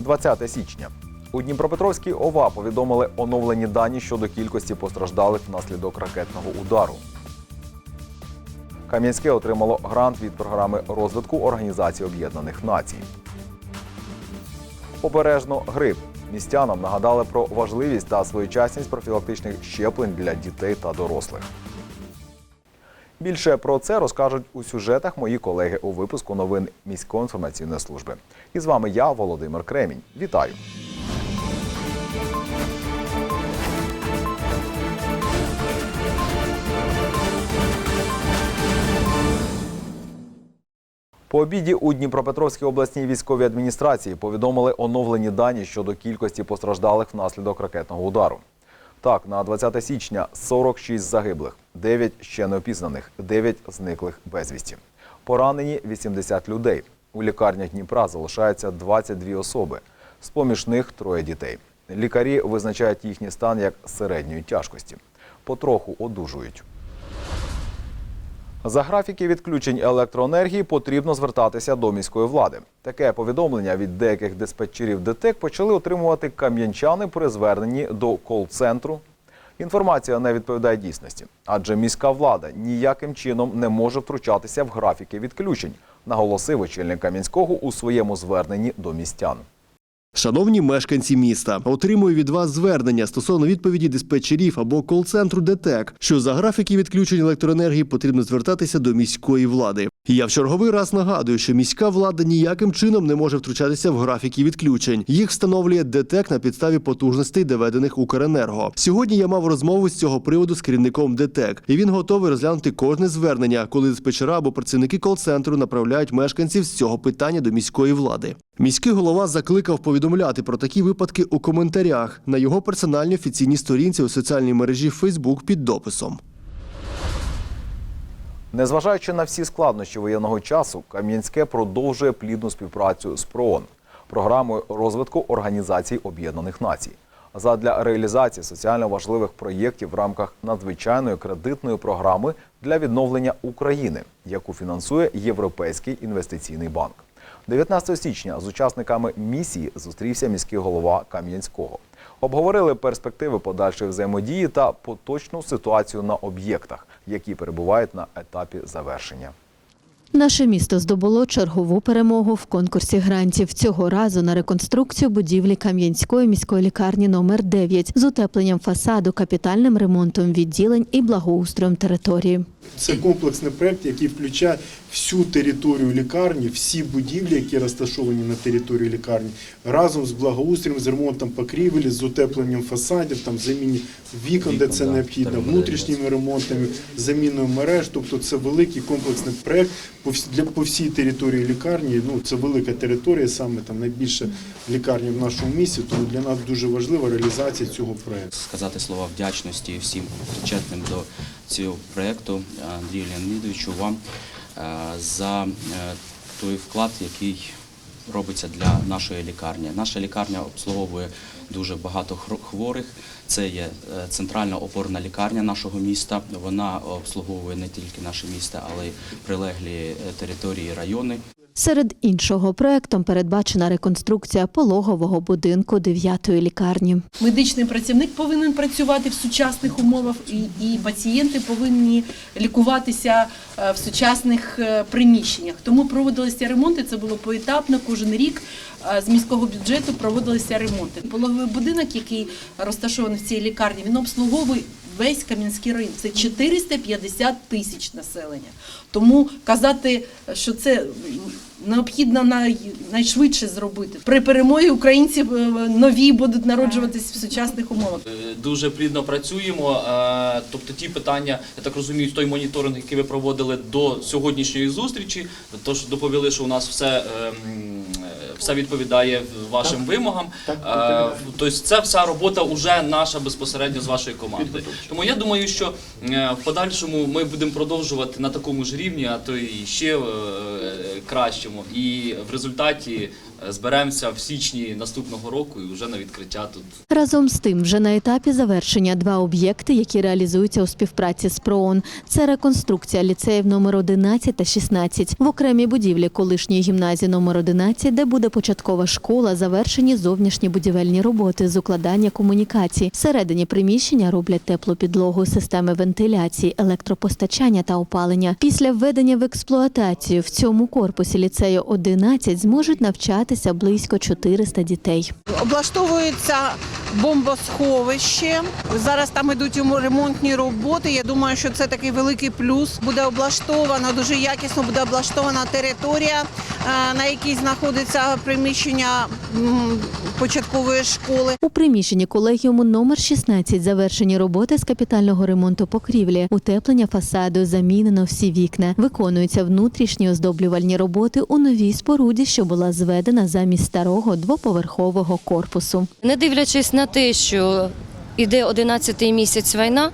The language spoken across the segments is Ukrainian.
20 січня. У Дніпропетровській ОВА повідомили оновлені дані щодо кількості постраждалих внаслідок ракетного удару. Кам'янське отримало грант від програми розвитку Організації Об'єднаних Націй. Обережно грип. Містянам нагадали про важливість та своєчасність профілактичних щеплень для дітей та дорослих. Більше про це розкажуть у сюжетах мої колеги у випуску новин міської інформаційної служби. І з вами я, Володимир Кремінь. Вітаю! По обіді у Дніпропетровській обласній військовій адміністрації повідомили оновлені дані щодо кількості постраждалих внаслідок ракетного удару. Так, на 20 січня 46 загиблих, 9 ще не опізнаних, 9 зниклих безвісті. Поранені 80 людей. У лікарнях Дніпра залишається 22 особи. З-поміж них троє дітей. Лікарі визначають їхній стан як середньої тяжкості. Потроху одужують. За графіки відключень електроенергії потрібно звертатися до міської влади. Таке повідомлення від деяких диспетчерів ДТЕК почали отримувати кам'янчани при зверненні до кол-центру. Інформація не відповідає дійсності, адже міська влада ніяким чином не може втручатися в графіки відключень, наголосив очільник Кам'янського у своєму зверненні до містян. Шановні мешканці міста, отримую від вас звернення стосовно відповіді диспетчерів або кол-центру ДТЕК, що за графіки відключень електроенергії потрібно звертатися до міської влади. Я в черговий раз нагадую, що міська влада ніяким чином не може втручатися в графіки відключень. Їх встановлює ДТЕК на підставі потужностей, доведених Укренерго. Сьогодні я мав розмову з цього приводу з керівником ДТЕК, і він готовий розглянути кожне звернення, коли диспетчера або працівники кол-центру направляють мешканців з цього питання до міської влади. Міський голова закликав повідомляти про такі випадки у коментарях на його персональній офіційній сторінці у соціальній мережі Facebook під дописом. Незважаючи на всі складнощі воєнного часу, Кам'янське продовжує плідну співпрацю з ПРООН, програмою розвитку Організацій Об'єднаних Націй. Задля реалізації соціально важливих проєктів в рамках надзвичайної кредитної програми для відновлення України, яку фінансує Європейський інвестиційний банк. 19 січня з учасниками місії зустрівся міський голова Кам'янського. Обговорили перспективи подальшої взаємодії та поточну ситуацію на об'єктах, які перебувають на етапі завершення. Наше місто здобуло чергову перемогу в конкурсі грантів. Цього разу на реконструкцію будівлі Кам'янської міської лікарні номер 9 з утепленням фасаду, капітальним ремонтом відділень і благоустроєм території. Це комплексний проект, який включає всю територію лікарні, всі будівлі, які розташовані на території лікарні, разом з благоустроєм, з ремонтом покрівель, з утепленням фасадів, там заміні вікон, де це необхідно, внутрішніми ремонтами, заміною мереж. Тобто це великий комплексний проект для по всій території лікарні. Ну це велика територія, саме там найбільша лікарня в нашому місті. Тому для нас дуже важлива реалізація цього проекту. сказати слова вдячності всім причетним до цього проєкту Андрію Леонідовичу вам за е, той вклад, який робиться для нашої лікарні. Наша лікарня обслуговує дуже багато хворих. Це є е, центральна опорна лікарня нашого міста. Вона обслуговує не тільки наше місто, але й прилеглі е, території, райони. Серед іншого проектом передбачена реконструкція пологового будинку 9-ї лікарні. Медичний працівник повинен працювати в сучасних умовах, і, і пацієнти повинні лікуватися е, в сучасних е, приміщеннях. Тому проводилися ремонти. Це було поетапно. Кожен рік е, з міського бюджету проводилися ремонти. Пологовий будинок, який розташований в цій лікарні, він обслуговує. Весь Кам'янський район це 450 тисяч населення. Тому казати, що це необхідно най, найшвидше зробити. При перемозі українці е, нові будуть народжуватись в сучасних умовах. Е, дуже плідно працюємо. е, Тобто ті питання, я так розумію, той моніторинг, який ви проводили до сьогоднішньої зустрічі, тож доповіли, що у нас все, ем, все відповідає вашим вимогам. Е, Тобто це вся робота вже наша безпосередньо з вашої команди. Тому я думаю, що е, в подальшому ми будемо продовжувати на такому ж рівні, а то і ще е, кращому. І в результаті зберемося в січні наступного року і вже на відкриття тут Разом з тим, вже на етапі завершення два об'єкти, які реалізуються у співпраці з ПРООН. Це реконструкція ліцеїв номер 11 та 16. В окремій будівлі колишньої гімназії номер 11, де буде початкова школа, завершені зовнішні будівельні роботи з укладання комунікацій. Всередині приміщення роблять теплу підлогу, системи вентиляції, електропостачання та опалення. Після введення в експлуатацію в цьому корпусі ліцею 11 зможуть навчатися близько 400 дітей. Облаштовується бомбосховище. Зараз там ідуть йому ремонтні роботи. Я думаю, що це такий великий плюс. Буде облаштовано дуже якісно, буде облаштована територія, е, на якій знаходиться приміщення початкової школи. У приміщенні колегіуму номер 16 завершені роботи з капітального ремонту покрівлі, утеплення фасаду, замінено всі вікна. Виконуються внутрішні оздоблювальні роботи у новій споруді, що була зведена замість старого двоповерхового корпусу. Не дивлячись на те, що іде 11-й місяць війна,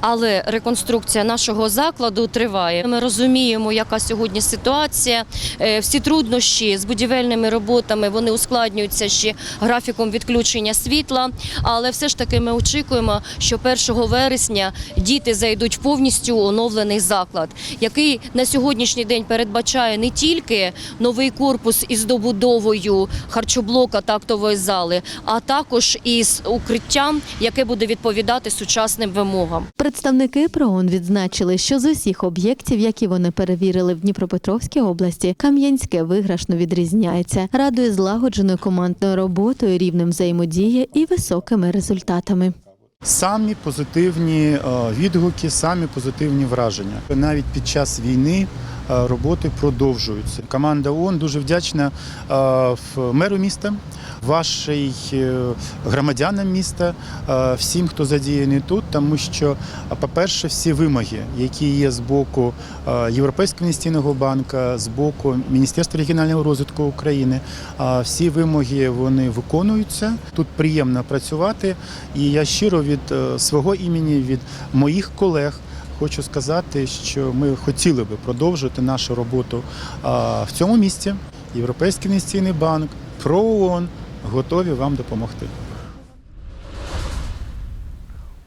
але реконструкція нашого закладу триває. Ми розуміємо, яка сьогодні ситуація. Е, Всі труднощі з будівельними роботами вони ускладнюються ще графіком відключення світла. Але все ж таки ми очікуємо, що 1 вересня діти зайдуть в повністю оновлений заклад, який на сьогоднішній день передбачає не тільки новий корпус із добудовою харчоблока та актової зали, а також із укриттям, яке буде відповідати сучасним вимогам. Представники ПРООН відзначили, що з усіх об'єктів, які вони перевірили в Дніпропетровській області, Кам'янське виграшно відрізняється, радує злагодженою командною роботою, рівнем взаємодії і високими результатами. Самі позитивні е, відгуки, самі позитивні враження. Навіть під час війни е, роботи продовжуються. Команда ООН дуже вдячна е, меру міста, вашій е, громадянам міста, е, всім, хто задіяний тут, тому що, по-перше, всі вимоги, які є з боку е, Європейського інвестиційного банку, з боку Міністерства регіонального розвитку України, всі вимоги вони виконуються. Тут приємно працювати, і я щиро від свого імені, від моїх колег. Хочу сказати, що ми хотіли би продовжити нашу роботу в цьому місці. Європейський інвестиційний банк, ПРООН готові вам допомогти.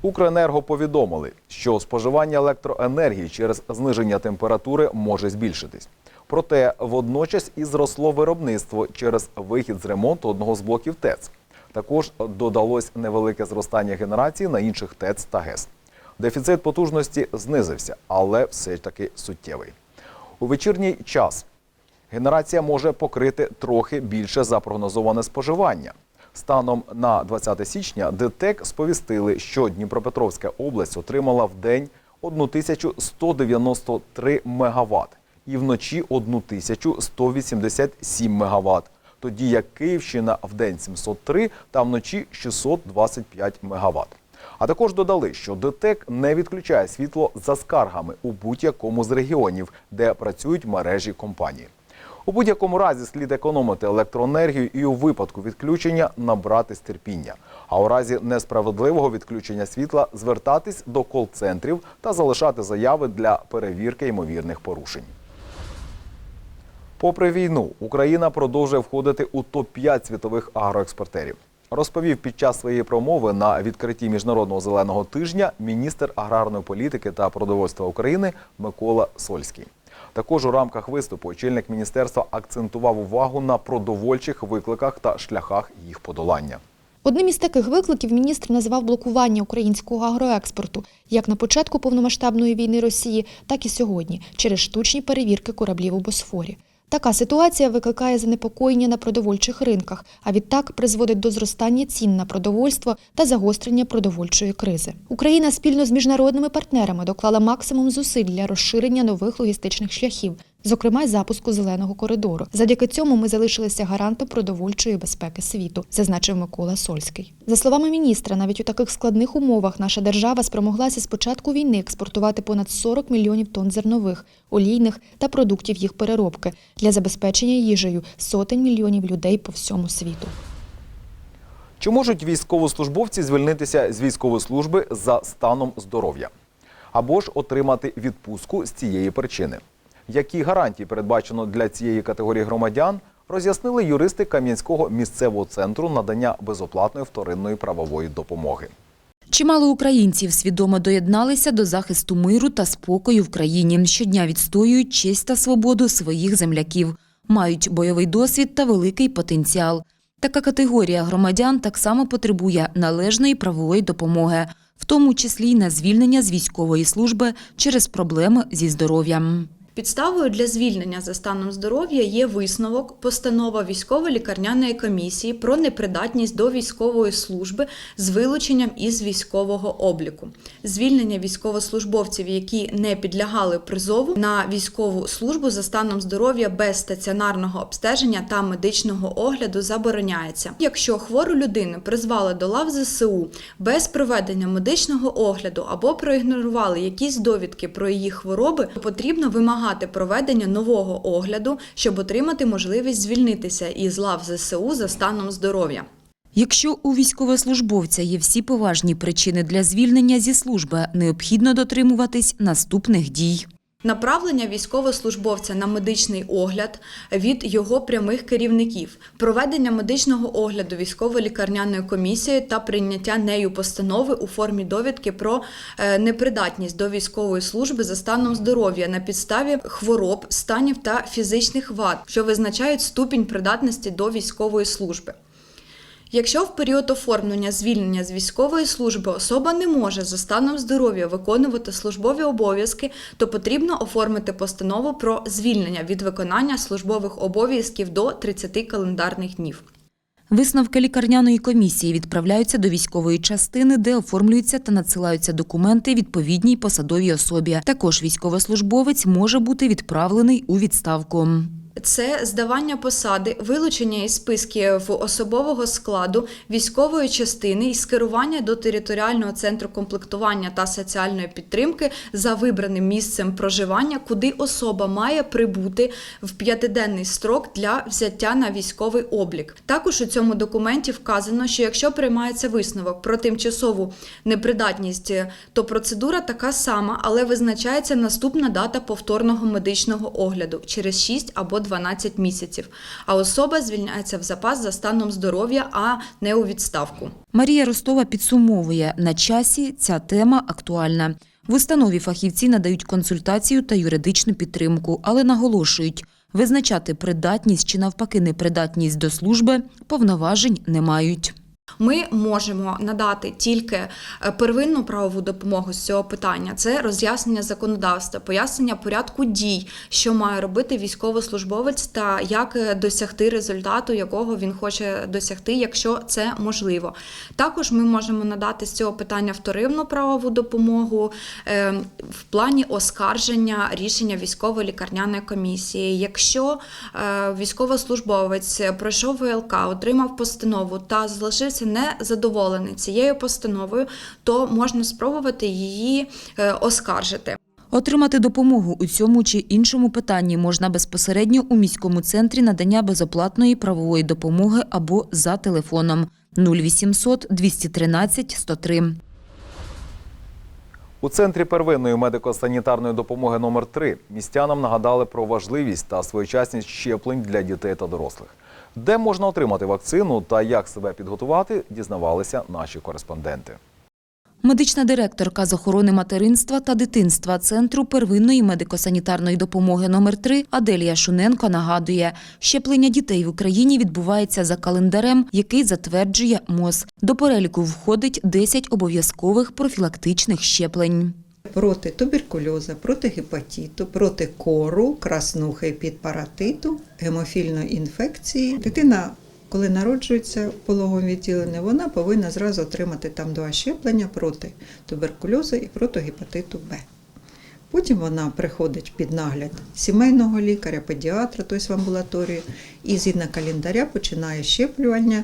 Укренерго повідомили, що споживання електроенергії через зниження температури може збільшитись. Проте водночас і зросло виробництво через вихід з ремонту одного з блоків ТЕЦ. Також додалось невелике зростання генерації на інших ТЕЦ та ГЕС. Дефіцит потужності знизився, але все ж таки суттєвий. У вечірній час генерація може покрити трохи більше запрогнозоване споживання. Станом на 20 січня ДТЕК сповістили, що Дніпропетровська область отримала в день 1193 МВт і вночі 1187 МВт, тоді як Київщина в день 703 та вночі 625 МВт. А також додали, що ДТЕК не відключає світло за скаргами у будь-якому з регіонів, де працюють мережі компанії. У будь-якому разі слід економити електроенергію і у випадку відключення набратись терпіння. А у разі несправедливого відключення світла звертатись до кол-центрів та залишати заяви для перевірки ймовірних порушень. Попри війну, Україна продовжує входити у топ-5 світових агроекспортерів. Розповів під час своєї промови на відкритті міжнародного зеленого тижня міністр аграрної політики та продовольства України Микола Сольський. Також у рамках виступу очільник міністерства акцентував увагу на продовольчих викликах та шляхах їх подолання. Одним із таких викликів міністр назвав блокування українського агроекспорту як на початку повномасштабної війни Росії, так і сьогодні через штучні перевірки кораблів у Босфорі. Така ситуація викликає занепокоєння на продовольчих ринках, а відтак призводить до зростання цін на продовольство та загострення продовольчої кризи. Україна спільно з міжнародними партнерами доклала максимум зусиль для розширення нових логістичних шляхів, зокрема й запуску зеленого коридору. Завдяки цьому ми залишилися гарантом продовольчої безпеки світу, зазначив Микола Сольський. За словами міністра, навіть у таких складних умовах наша держава спромоглася з початку війни експортувати понад 40 мільйонів тонн зернових, олійних та продуктів їх переробки для забезпечення їжею сотень мільйонів людей по всьому світу. Чи можуть військовослужбовці звільнитися з військової служби за станом здоров'я? Або ж отримати відпустку з цієї причини? Які гарантії передбачено для цієї категорії громадян, роз'яснили юристи Кам'янського місцевого центру надання безоплатної вторинної правової допомоги. Чимало українців свідомо доєдналися до захисту миру та спокою в країні. Щодня відстоюють честь та свободу своїх земляків, мають бойовий досвід та великий потенціал. Така категорія громадян так само потребує належної правової допомоги, в тому числі й на звільнення з військової служби через проблеми зі здоров'ям. Підставою для звільнення за станом здоров'я є висновок постанова військово-лікарняної комісії про непридатність до військової служби з вилученням із військового обліку. Звільнення військовослужбовців, які не підлягали призову на військову службу за станом здоров'я без стаціонарного обстеження та медичного огляду забороняється. Якщо хвору людину призвали до лав ЗСУ без проведення медичного огляду або проігнорували якісь довідки про її хвороби, то потрібно вимагати проведення нового огляду, щоб отримати можливість звільнитися із лав ЗСУ за станом здоров'я. Якщо у військовослужбовця є всі поважні причини для звільнення зі служби, необхідно дотримуватись наступних дій. Направлення військовослужбовця на медичний огляд від його прямих керівників, проведення медичного огляду військово-лікарняною комісією та прийняття нею постанови у формі довідки про е, непридатність до військової служби за станом здоров'я на підставі хвороб, станів та фізичних вад, що визначають ступінь придатності до військової служби. Якщо в період оформлення звільнення з військової служби особа не може за станом здоров'я виконувати службові обов'язки, то потрібно оформити постанову про звільнення від виконання службових обов'язків до 30 календарних днів. Висновки лікарняної комісії відправляються до військової частини, де оформлюються та надсилаються документи відповідній посадовій особі. Також військовослужбовець може бути відправлений у відставку. Це здавання посади, вилучення із списків особового складу військової частини і скерування до територіального центру комплектування та соціальної підтримки за вибраним місцем проживання, куди особа має прибути в п'ятиденний строк для взяття на військовий облік. Також у цьому документі вказано, що якщо приймається висновок про тимчасову непридатність, то процедура така сама, але визначається наступна дата повторного медичного огляду через 6 або 12 місяців. А особа звільняється в запас за станом здоров'я, а не у відставку. Марія Ростова підсумовує, на часі ця тема актуальна. В установі фахівці надають консультацію та юридичну підтримку, але наголошують, визначати придатність чи навпаки непридатність до служби повноважень не мають. Ми можемо надати тільки е, первинну правову допомогу з цього питання. Це роз'яснення законодавства, пояснення порядку дій, що має робити військовослужбовець та як е, досягти результату, якого він хоче досягти, якщо це можливо. Також ми можемо надати з цього питання вторинну правову допомогу е, в плані оскарження рішення військово-лікарняної комісії. Якщо військовослужбовець пройшов ВЛК, отримав постанову та залишився незадоволений цією постановою, то можна спробувати її е, оскаржити. Отримати допомогу у цьому чи іншому питанні можна безпосередньо у міському центрі надання безоплатної правової допомоги або за телефоном 0800 213 103. У центрі первинної медико-санітарної допомоги номер 3 містянам нагадали про важливість та своєчасність щеплень для дітей та дорослих. Де можна отримати вакцину та як себе підготувати, дізнавалися наші кореспонденти. Медична директорка з охорони материнства та дитинства Центру первинної медико-санітарної допомоги номер 3 Аделія Шуненко нагадує, щеплення дітей в Україні відбувається за календарем, який затверджує МОЗ. До переліку входить 10 обов'язкових профілактичних щеплень. Проти туберкульозу, проти гепатиту, проти кору, краснухи під паратиту, гемофільної інфекції. Дитина, коли народжується в пологовому відділенні, вона повинна зразу отримати там два щеплення проти туберкульозу і проти гепатиту Б. Потім вона приходить під нагляд сімейного лікаря, педіатра, тобто в амбулаторію, і згідно календаря починає щеплювання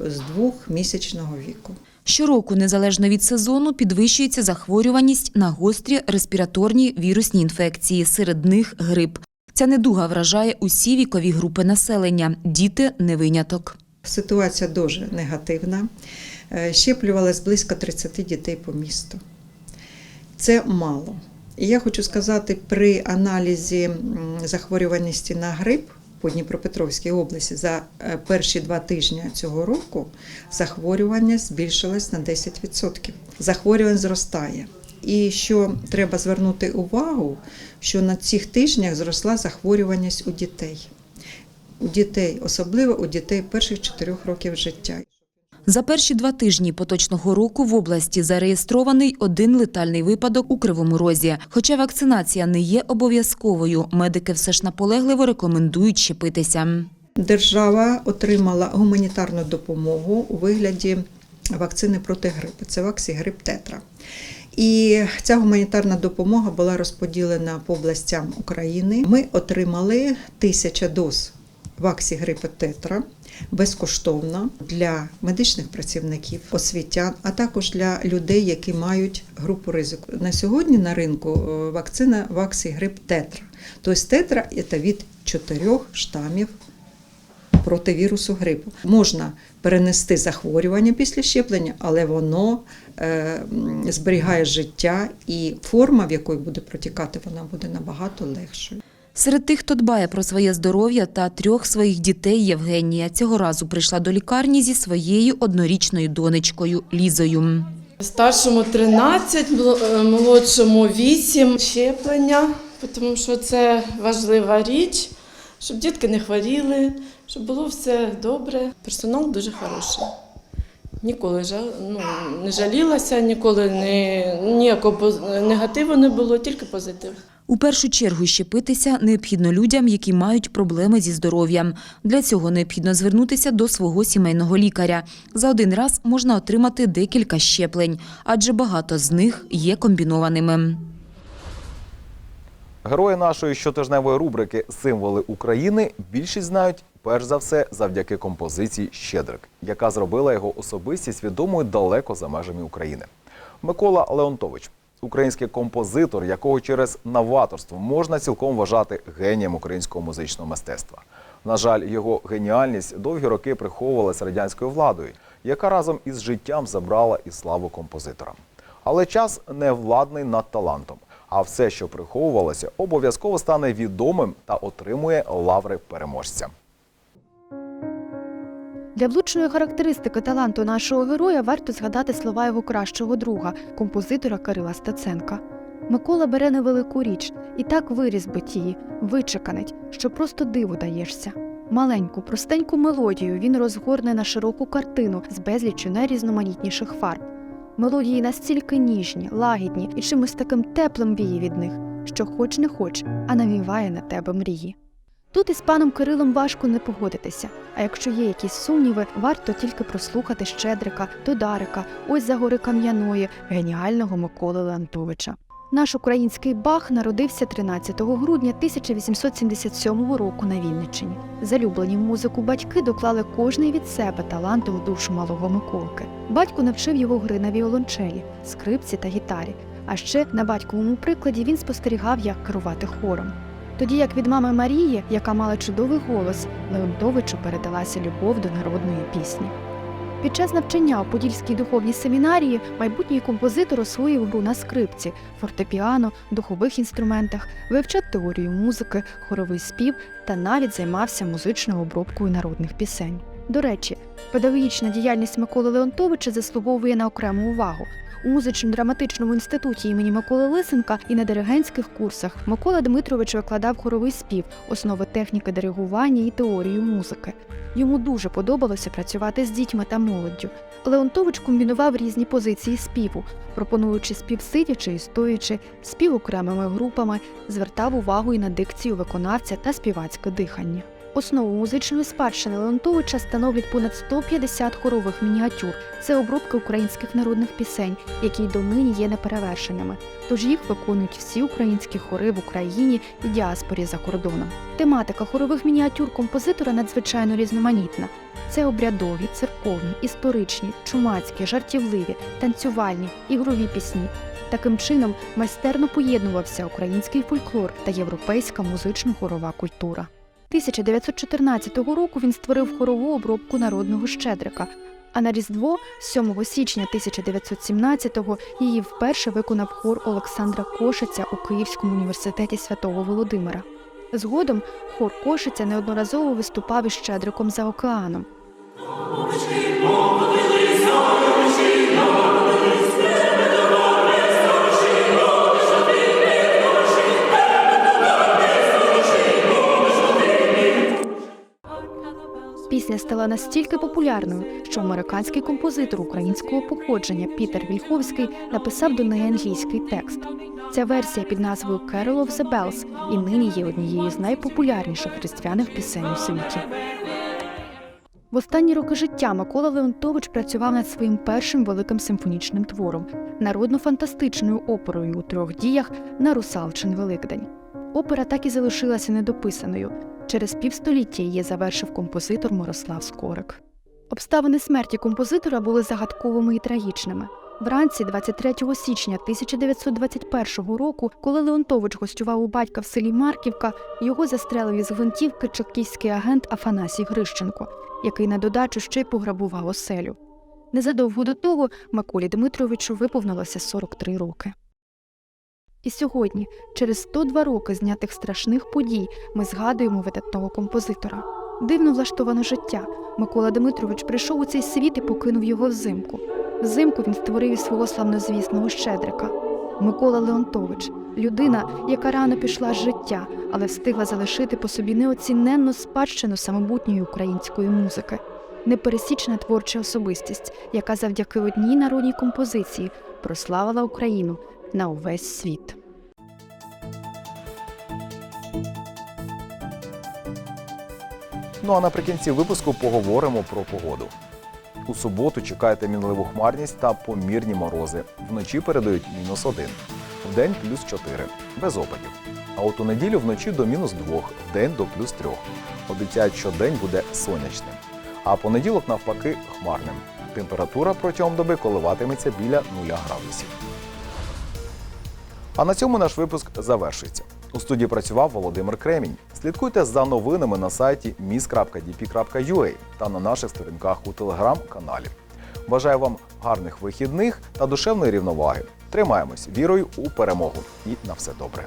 з двохмісячного віку. Щороку, незалежно від сезону, підвищується захворюваність на гострі респіраторні вірусні інфекції, серед них грип. Ця недуга вражає усі вікові групи населення. Діти не виняток. Ситуація дуже негативна. Е, Щеплювалось близько 30 дітей по місту. Це мало. Я хочу сказати, при аналізі захворюваності на грип по Дніпропетровській області за е, перші два тижні цього року захворювання збільшилось на 10%. Захворювань зростає. І що треба звернути увагу, що на цих тижнях зросла захворюваність у дітей. У дітей, особливо у дітей перших чотирьох років життя. За перші два тижні поточного року в області зареєстрований один летальний випадок у Кривому Розі. Хоча вакцинація не є обов'язковою, медики все ж наполегливо рекомендують щепитися. Держава отримала гуманітарну допомогу у вигляді вакцини проти грипу. Це ваксігрип Тетра. І ця гуманітарна допомога була розподілена по областям України. Ми отримали тисяча доз ваксігрипу Тетра безкоштовно для медичних працівників, освітян, а також для людей, які мають групу ризику. На сьогодні на ринку е, вакцина ваксігрип Тетра. Тобто тетра це від чотирьох штамів проти вірусу грипу. Можна перенести захворювання після щеплення, але воно е, зберігає життя і форма, в якої буде протікати, вона буде набагато легшою. Серед тих, хто дбає про своє здоров'я та трьох своїх дітей, Євгенія цього разу прийшла до лікарні зі своєю однорічною донечкою Лізою. Старшому 13, е, молодшому 8 щеплення, тому що це важлива річ, щоб дітки не хворіли, щоб було все добре. Персонал дуже хороший. Ніколи ну, не жалілася, ніколи не, ніякого негативу не було, тільки позитив. У першу чергу щепитися необхідно людям, які мають проблеми зі здоров'ям. Для цього необхідно звернутися до свого сімейного лікаря. За один раз можна отримати декілька щеплень, адже багато з них є комбінованими. Герої нашої щотижневої рубрики Символи України більшість знають перш за все завдяки композиції Щедрик, яка зробила його особистість відомою далеко за межами України. Микола Леонтович, український композитор, якого через новаторство можна цілком вважати генієм українського музичного мистецтва. На жаль, його геніальність довгі роки приховувалась радянською владою, яка разом із життям забрала і славу композитора. Але час не владний над талантом, а все, що приховувалося, обов'язково стане відомим та отримує лаври переможця. Для влучної характеристики таланту нашого героя варто згадати слова його кращого друга, композитора Кирила Стеценка. Микола бере невелику річ і так виріс її, вичеканить, що просто диву даєшся. Маленьку, простеньку мелодію він розгорне на широку картину з безліччю найрізноманітніших фарб. Мелодії настільки ніжні, лагідні і чимось таким теплим віє від них, що хоч не хоч, а навіває на тебе мрії. Тут із паном Кирилом важко не погодитися. А якщо є якісь сумніви, варто тільки прослухати Щедрика, Додарика, ось за гори Кам'яної, геніального Миколи Леонтовича. Наш український Бах народився 13 грудня 1877 року на Вінниччині. Залюблені в музику батьки доклали кожний від себе таланту в душу малого Миколки. Батько навчив його гри на віолончелі, скрипці та гітарі. А ще на батьковому прикладі він спостерігав, як керувати хором. Тоді як від мами Марії, яка мала чудовий голос, Леонтовичу передалася любов до народної пісні. Під час навчання у Подільській духовній семінарії майбутній композитор освоїв гру на скрипці, фортепіано, духових інструментах, вивчав теорію музики, хоровий спів та навіть займався музичною обробкою народних пісень. До речі, педагогічна діяльність Миколи Леонтовича заслуговує на окрему увагу. У музично-драматичному інституті імені Миколи Лисенка і на диригентських курсах Микола Дмитрович викладав хоровий спів, основи техніки диригування і теорію музики. Йому дуже подобалося працювати з дітьми та молоддю. Леонтович комбінував різні позиції співу, пропонуючи спів сидячи і стоячи, спів окремими групами, звертав увагу і на дикцію виконавця та співацьке дихання. Основу музичної спадщини Леонтовича становлять понад 150 хорових мініатюр. Це обробки українських народних пісень, які донині є неперевершеними. Тож їх виконують всі українські хори в Україні і діаспорі за кордоном. Тематика хорових мініатюр композитора надзвичайно різноманітна. Це обрядові, церковні, історичні, чумацькі, жартівливі, танцювальні, ігрові пісні. Таким чином майстерно поєднувався український фольклор та європейська музично-хорова культура. 1914 року він створив хорову обробку народного щедрика. А на Різдво, 7 січня 1917-го, її вперше виконав хор Олександра Кошиця у Київському університеті святого Володимира. Згодом хор Кошиця неодноразово виступав із Щедриком за океаном. Пісня стала настільки популярною, що американський композитор українського походження Пітер Вільховський написав до неї англійський текст. Ця версія під назвою «Carol of the Bells» і нині є однією з найпопулярніших християних пісень у світі. В останні роки життя Микола Леонтович працював над своїм першим великим симфонічним твором народно-фантастичною оперою у трьох діях на Русалчин Великдень. Опера так і залишилася недописаною. Через півстоліття її завершив композитор Мирослав Скорик. Обставини смерті композитора були загадковими і трагічними. Вранці 23 січня 1921 року, коли Леонтович гостював у батька в селі Марківка, його застрелив із гвинтівки чекістський агент Афанасій Грищенко, який на додачу ще й пограбував оселю. Незадовго до того Миколі Дмитровичу виповнилося 43 роки. І сьогодні, через 102 роки знятих страшних подій, ми згадуємо видатного композитора. Дивно влаштоване життя. Микола Дмитрович прийшов у цей світ і покинув його взимку. Взимку він створив із свого славнозвісного Щедрика. Микола Леонтович людина, яка рано пішла з життя, але встигла залишити по собі неоціненну спадщину самобутньої української музики. Непересічна творча особистість, яка завдяки одній народній композиції прославила Україну на увесь світ. Ну а наприкінці випуску поговоримо про погоду. У суботу чекайте мінливу хмарність та помірні морози. Вночі передають мінус 1, вдень плюс 4, без опадів. А от у неділю вночі до мінус 2, вдень до плюс 3. Обіцяють, що день буде сонячним. А понеділок, навпаки, хмарним. Температура протягом доби коливатиметься біля 0 градусів. А на цьому наш випуск завершується. У студії працював Володимир Кремінь. Слідкуйте за новинами на сайті mis.dp.ua та на наших сторінках у телеграм-каналі. Бажаю вам гарних вихідних та душевної рівноваги. Тримаємось вірою у перемогу і на все добре.